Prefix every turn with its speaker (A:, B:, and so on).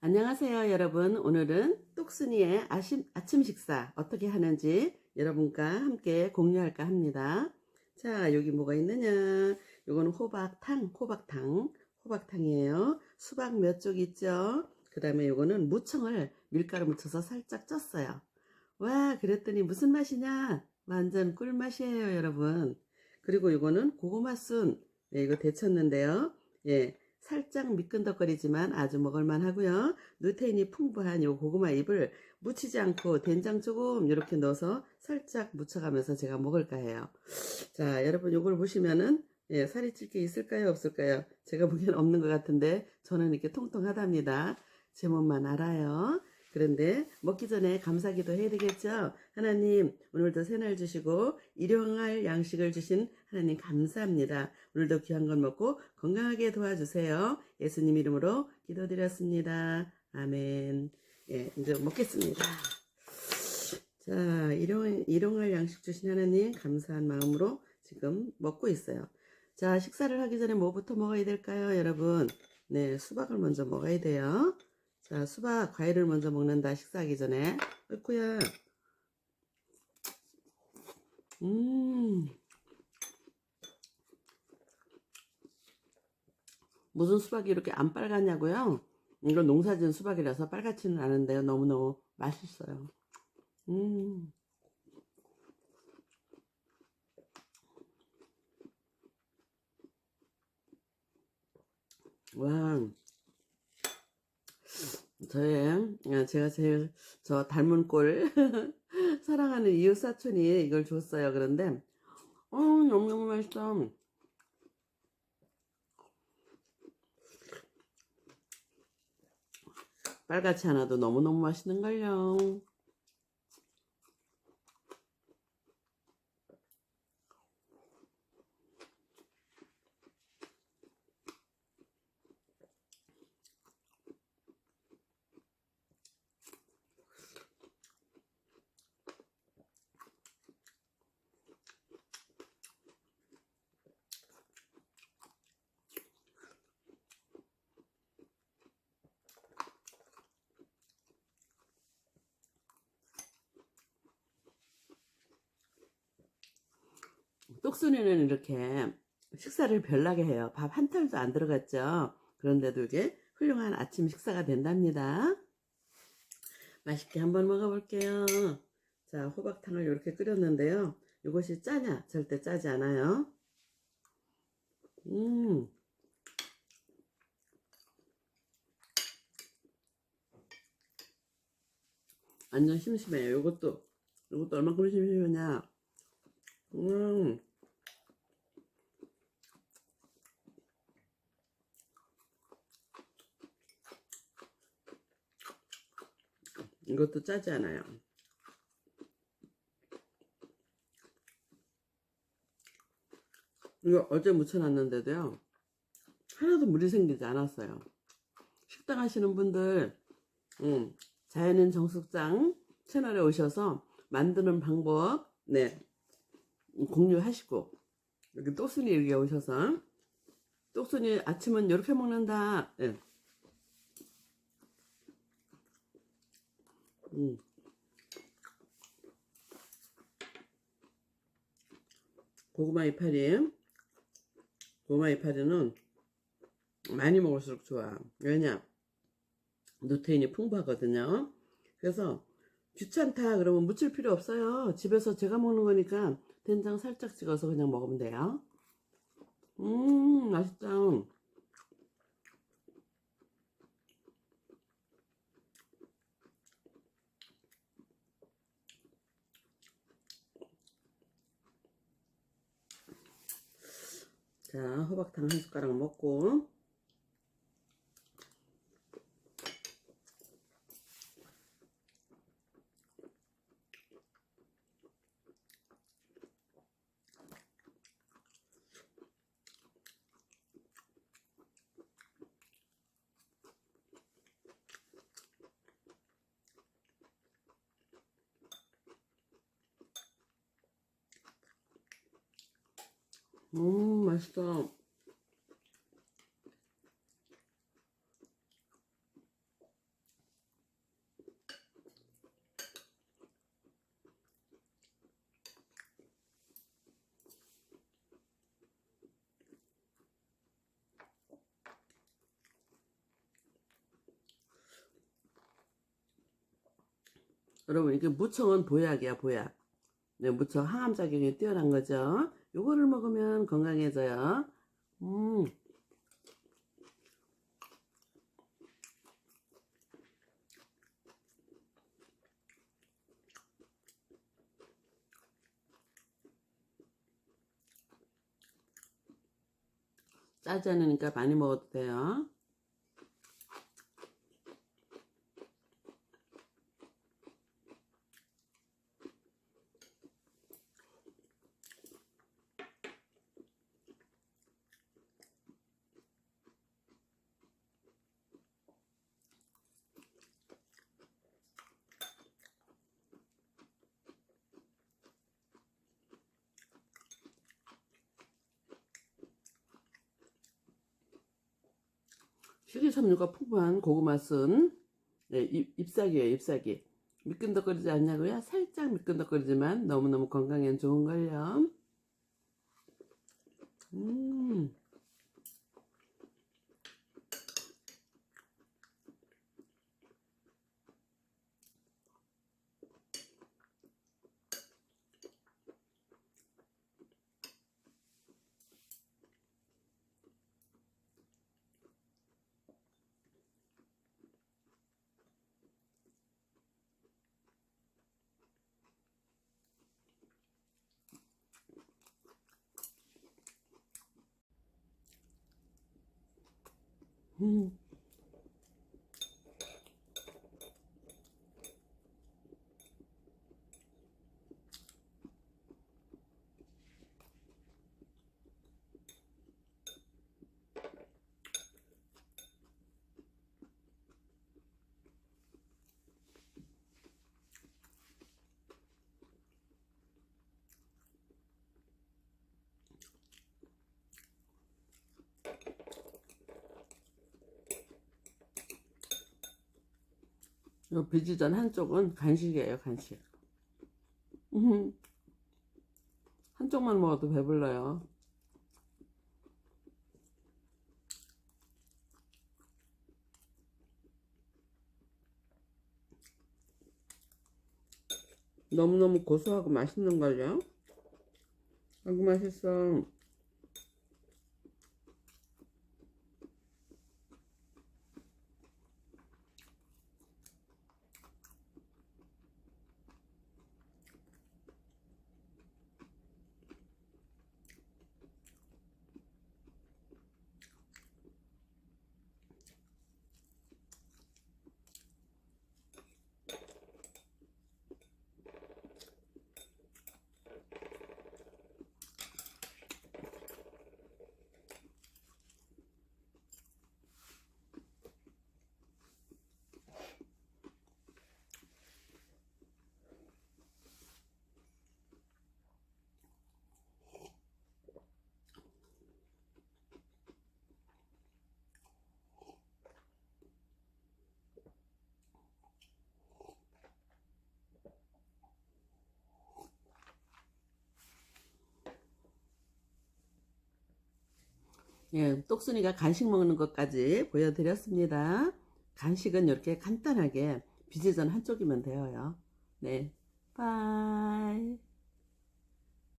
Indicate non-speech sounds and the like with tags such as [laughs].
A: 안녕하세요, 여러분. 오늘은 똑순이의 아침, 아침 식사 어떻게 하는지 여러분과 함께 공유할까 합니다. 자, 여기 뭐가 있느냐? 요거는 호박탕, 호박탕, 호박탕이에요. 수박 몇 쪽 있죠? 그 다음에 요거는 무청을 밀가루 묻혀서 살짝 쪘어요. 와, 그랬더니 무슨 맛이냐? 완전 꿀맛이에요, 여러분. 그리고 요거는 고구마순. 네, 이거 데쳤는데요. 예, 살짝 미끈덕거리지만 아주 먹을만 하고요. 누테인이 풍부한 요 고구마 잎을 묻히지 않고 된장 조금 이렇게 넣어서 살짝 묻혀가면서 제가 먹을까 해요. 자, 여러분 요걸 보시면은 예, 살이 찔 게 있을까요? 없을까요? 제가 보기엔 없는 것 같은데 저는 이렇게 통통하답니다. 제 몸만 알아요. 그런데 먹기 전에 감사기도 해야 되겠죠? 하나님, 오늘도 새날 주시고 일용할 양식을 주신 하나님 감사합니다. 오늘도 귀한 걸 먹고 건강하게 도와주세요. 예수님 이름으로 기도드렸습니다. 아멘. 예, 이제 먹겠습니다. 자, 일용, 일용할 양식 주신 하나님 감사한 마음으로 지금 먹고 있어요. 자, 식사를 하기 전에 뭐부터 먹어야 될까요, 여러분? 네, 수박을 먼저 먹어야 돼요. 자, 수박, 과일을 먼저 먹는다, 식사하기 전에. 어이쿠야. 음. 무슨 수박이 이렇게 안 빨갛냐고요? 이건 농사지은 수박이라서 빨갛지는 않은데요. 너무너무 맛있어요. 음. 와. 저의, 아, 제가 제일, 저 닮은 꼴, [laughs] 사랑하는 이웃 사촌이 이걸 줬어요. 그런데, 어, 너무너무 맛있어. 빨갛지 않아도 너무너무 맛있는걸요. 똑순이는 이렇게 식사를 별나게 해요. 밥한 탈도 안 들어갔죠. 그런데도 이게 훌륭한 아침 식사가 된답니다. 맛있게 한번 먹어볼게요. 자, 호박탕을 이렇게 끓였는데요. 이것이 짜냐? 절대 짜지 않아요. 음. 완전 심심해요. 이것도, 이것도 얼마큼 심심하냐. 음. 이것도 짜지 않아요. 이거 어제 묻혀놨는데도요. 하나도 물이 생기지 않았어요. 식당 하시는 분들, 음, 자연인 정숙장 채널에 오셔서 만드는 방법, 네, 공유하시고, 여기 똑순이 여기 오셔서, 똑순이 아침은 이렇게 먹는다. 네. 음. 고구마 이파리. 고구마 이파리는 많이 먹을수록 좋아. 왜냐? 누테인이 풍부하거든요. 그래서 귀찮다 그러면 무칠 필요 없어요. 집에서 제가 먹는 거니까 된장 살짝 찍어서 그냥 먹으면 돼요. 음 맛있다 자, 호박탕 한 숟가락 먹고. 음, 맛있어. 여러분 이게 무청은 보약이야 보약 네, 무청 항암작용이 뛰어난 거죠 요거를 먹으면 건강해져요. 음. 짜지 않으니까 많이 먹어도 돼요. 식이섬유가 풍부한 고구마 쓴 네, 잎, 잎사귀예요 잎사귀 미끈덕거리지 않냐고요? 살짝 미끈덕거리지만 너무너무 건강엔 좋은걸요 음. 음. 비지전 한쪽은 간식이에요, 간식. 음. 한쪽만 먹어도 배불러요. 너무너무 고소하고 맛있는걸요? 아이고, 맛있어. 예, 똑순이가 간식 먹는 것까지 보여드렸습니다. 간식은 이렇게 간단하게 비지전 한쪽이면 되어요. 네, 빠이.